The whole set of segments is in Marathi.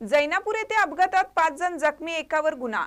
जैनापूर येथे अपघातात पाच जण जखमी एकावर गुन्हा.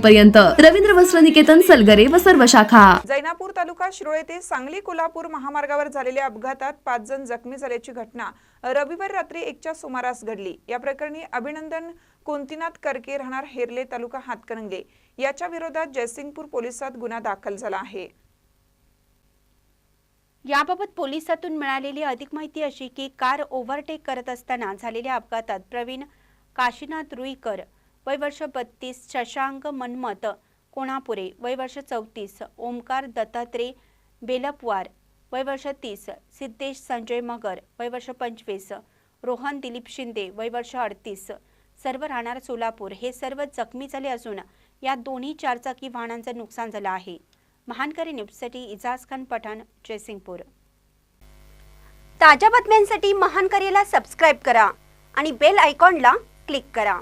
पर्यंत रवींद्र वस्त्र निकेतन सलगरे व सर्व शाखा. जैनापूर तालुका शिरोळ येथे सांगली कोल्हापूर महामार्गावर झालेल्या अपघातात पाच जण जखमी झाल्याची घटना रविवार रात्री एकच्या सुमारास घडली. या प्रकरणी अभिनंदन कोंतीनाथ करके राहणार हेरले तालुका हातकणंगले याच्या विरोधात जयसिंगपूर पोलिसात गुन्हा दाखल झाला आहे. याबाबत पोलिसातून मिळालेली अधिक माहिती अशी की कार ओव्हरटेक करत असताना झालेल्या अपघातात प्रवीण काशीनाथ रुईकर वय वर्ष बत्तीस शशांक मनमत कोणापुरे वय वर्ष चौतीस ओमकार दत्तात्रय बेलपवार वय वर्ष तीस सिद्धेश संजय मगर वय वर्ष पंचवीस रोहन दिलीप शिंदे वय वर्ष अडतीस सर्व राहणार सोलापूर. हे सर्व जखमी झाले असून या दोन्ही चारचाकी वाहनांचं नुकसान झालं आहे. महानकरी न्यूजसाठी इजाज खान पठाण जयसिंगपूर. ताज्या बातम्यांसाठी महानकरीला सबस्क्राईब करा आणि बेल आयकॉनला क्लिक करा.